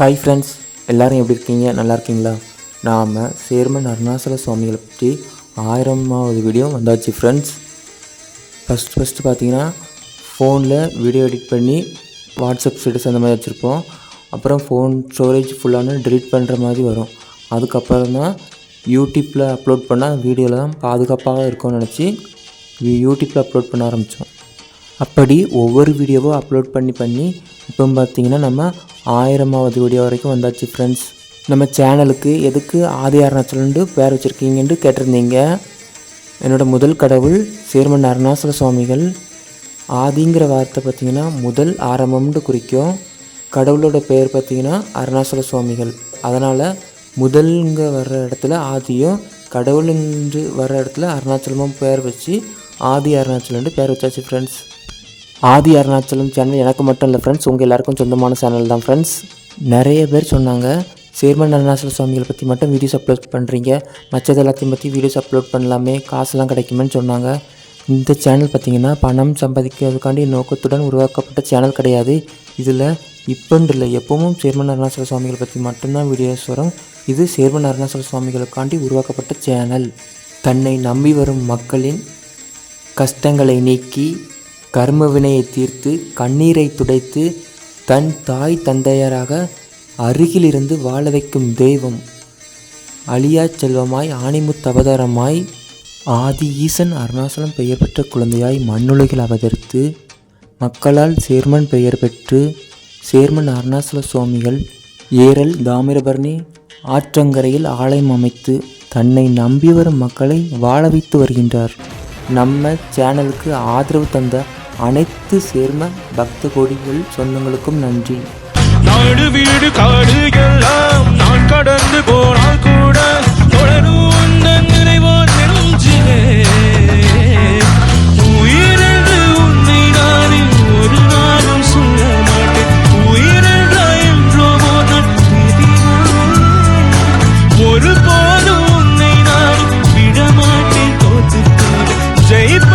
Hi friends எல்லாரும் எப்படி இருக்கீங்க? நல்லா இருக்கீங்களா? நாம் சேர்மன் அருணாசல சுவாமிகளை பற்றி ஆயிரமாவது வீடியோ வந்தாச்சு ஃப்ரெண்ட்ஸ் ஃபஸ்ட் ஃபஸ்ட்டு பார்த்தீங்கன்னா ஃபோனில் வீடியோ எடிட் பண்ணி வாட்ஸ்அப் ஸ்டேட்டஸ் அந்த மாதிரி வச்சுருப்போம். அப்புறம் ஃபோன் ஸ்டோரேஜ் ஃபுல்லான டிலீட் பண்ணுற மாதிரி வரும். அதுக்கப்புறம் தான் யூடியூப்பில் அப்லோட் பண்ணால் வீடியோலாம் பாதுகாப்பாக இருக்கும்னு நினச்சி யூடியூப்பில் அப்லோட் பண்ண ஆரம்பித்தோம் அப்படி ஒவ்வொரு வீடியோவும் அப்லோட் பண்ணி பண்ணி இப்போ பார்த்தீங்கன்னா நம்ம ஆயிரமாவது வீடியோ வரைக்கும் வந்தாச்சு ஃப்ரெண்ட்ஸ் நம்ம சேனலுக்கு எதுக்கு ஆதி அருணாச்சலன்ட்டு பேர் வச்சுருக்கீங்கன்ட்டு கேட்டிருந்தீங்க. என்னோட முதல் கடவுள் சேர்மன் அருணாசல சுவாமிகள். ஆதிங்கிற வார்த்தை பார்த்திங்கன்னா முதல் ஆரம்பம்னு குறிக்கும். கடவுளோட பெயர் பார்த்திங்கன்னா அருணாசல சுவாமிகள். அதனால் முதல்ங்க வர்ற இடத்துல ஆதியும் கடவுள் என்று வர்ற இடத்துல அருணாச்சலமும் பேர் வச்சு ஆதி அருணாச்சலன்ட்டு பேர் வச்சாச்சு ஃப்ரெண்ட்ஸ் ஆதி அருணாச்சலம் சேனல் எனக்கு மட்டும் இல்லை ஃப்ரெண்ட்ஸ் உங்கள் எல்லாருக்கும் சொந்தமான சேனல் தான் ஃப்ரெண்ட்ஸ் நிறைய பேர் சொன்னாங்க சேர்மன் அருணாச்சல சுவாமிகளை பற்றி மட்டும் வீடியோஸ் அப்லோட் பண்ணுறீங்க மற்றது எல்லாத்தையும் பற்றி வீடியோஸ் அப்லோட் பண்ணலாமே காசுலாம் கிடைக்குமேன்னு சொன்னாங்க. இந்த சேனல் பார்த்திங்கன்னா பணம் சம்பாதிக்கிறதுக்காண்டி நோக்கத்துடன் உருவாக்கப்பட்ட சேனல் கிடையாது. இதில் இப்போன்று இல்லை எப்பவும் சேர்மன் அருணாச்சல சுவாமிகளை பற்றி மட்டும்தான் வீடியோஸ் வரும். இது சேர்மன் அருணாச்சல சுவாமிகளுக்காண்டி உருவாக்கப்பட்ட சேனல். தன்னை நம்பி வரும் மக்களின் கஷ்டங்களை நீக்கி கர்ம வினையை தீர்த்து கண்ணீரை துடைத்து தன் தாய் தந்தையராக அருகிலிருந்து வாழ வைக்கும் தெய்வம். அழியா செல்வமாய் ஆணிமுத்தவதாரமாய் ஆதி ஈசன் அருணாசலம் பெயர் பெற்ற குழந்தையாய் மண்ணுலகில் அவதரித்து மக்களால் சேர்மன் பெயர் பெற்று சேர்மன் அருணாசல சுவாமிகள் ஏரல் தாமிரபரணி ஆற்றங்கரையில் ஆலயம் அமைத்து தன்னை நம்பி வரும் மக்களை வாழ வைத்து வருகின்றார். நம்ம சேனலுக்கு ஆதரவு தந்த அனைத்து சேர்ம பக்த கோடிகள் சொந்தங்களுக்கும் நன்றி. நாடு வீடு காடு எல்லாம் நான் கடந்து போனால் கூட ஒரு போதும் உன்னை நான் விடமாட்டேன் தோத்து ஜெயிப்ப